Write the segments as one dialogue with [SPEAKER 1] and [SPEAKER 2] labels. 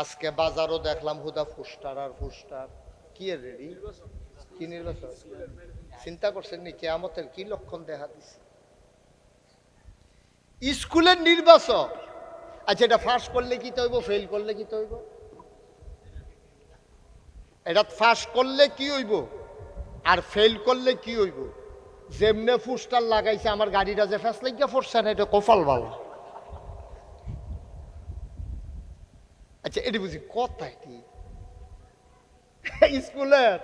[SPEAKER 1] আজকে বাজারও দেখলাম, হুদা ফুস্টার আর ফুস্টার। কি রেডি? কি নির্বাচন? চিন্তা করছেন নি, কেয়ামতের কি লক্ষণ দেখা দিছে? স্কুলের নির্বাচন। আচ্ছা এটা ফাঁস করলে কি তৈব ফেল করলে কি তৈব? এটা ফাঁস করলে কি হইব? আর ফেল করলে কি হইব? যেমনে ফুস্টার লাগাইছে, আমার গাড়িটা যে ফ্যাস লাগিয়া পড়ছে না, এটা কপাল ভালো। আচ্ছা এটি বুঝি কথা কি? স্কুলের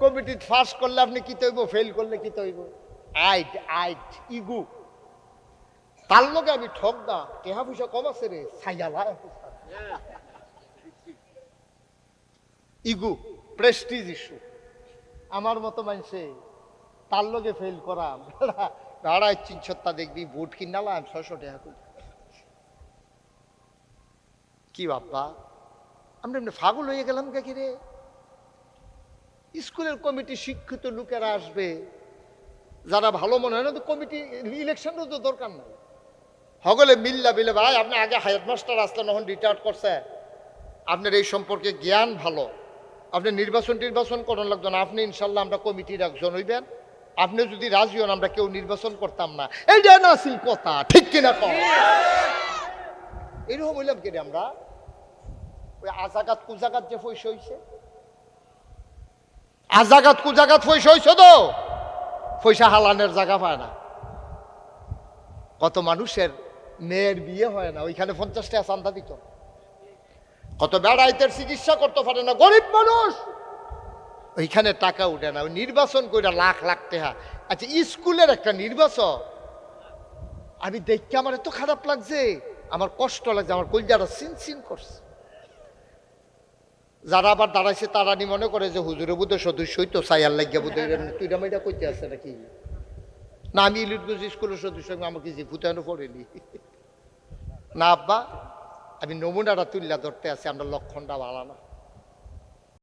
[SPEAKER 1] কমিটি ফাঁস করলে আপনি কি তৈব ফেল করলে কি তৈব? আইট আইট, ইগু। তার লগে আমি ঠক না কেহা পয়সা কম আছে রে সাইয়ালা ইগু প্রেস্টিজ ইস্যু আমার মতো মানুষে তার লগে ফেল করা দাঁড়ায় চিনছত্তা দেখবি বুট কিনালাম ছশো টাকা করে। কি বাপ্পা? আমরা এমনি ফাগল হয়ে গেলাম কে রে? স্কুলের কমিটি শিক্ষিত লোকেরা আসবে। যারা ভালো মনে হয় না তো কমিটি ইলেকশনেরও তো দরকার নাই। হগলে মিল্লা বিলে ভাই আপনি আগে হেডমাস্টার আসলেন এখন রিটায়ার করছে। আপনার এই সম্পর্কে জ্ঞান ভালো। আপনি নির্বাচন টির্বাচন করার লাগতো না। আপনি ইনশাল্লাহ আমরা কমিটির একজন হইবেন। আপনি যদি রাজি হন আমরা কেউ নির্বাচন করতাম না। এইটা না আসিল কথা ঠিক কিনা কম এরকম হইলাম কি আমরা? আজাগাত কুজাগাত যে পয়সা হইছে? আজাগাত কুজাগাত তো? পয়সা হালানের জায়গা পায় না। কত মানুষের মেয়ের বিয়ে হয় না, ওইখানে পঞ্চাশ টাকা চান্দা দিত। কত বেড়াইতের চিকিৎসা করতে পারে না, গরিব মানুষ। ওইখানে টাকা উঠে না নির্বাচন করে লাখ লাখ টাকা আচ্ছা স্কুলের একটা নির্বাচন আমি দেখতে আমার এত খারাপ লাগছে, আমার কষ্ট লাগছে, আমার কলজাটা সিন সিন করছে। যারা আবার দাঁড়াইছে, তারা নি মনে করে যে হুজুরে বুধে সদস্যই তো সাইয়ার লাগিয়া বুধে তুই এটা করতে আছে নাকি না, আমি ইলিটগঞ্জ স্কুলের সদস্য, আমি আমাকে যে ভূতানো পড়েনি। না, আব্বা, আমি নমুনাটা তুললা ধরতে আছি, আমরা লক্ষণটা ভালো না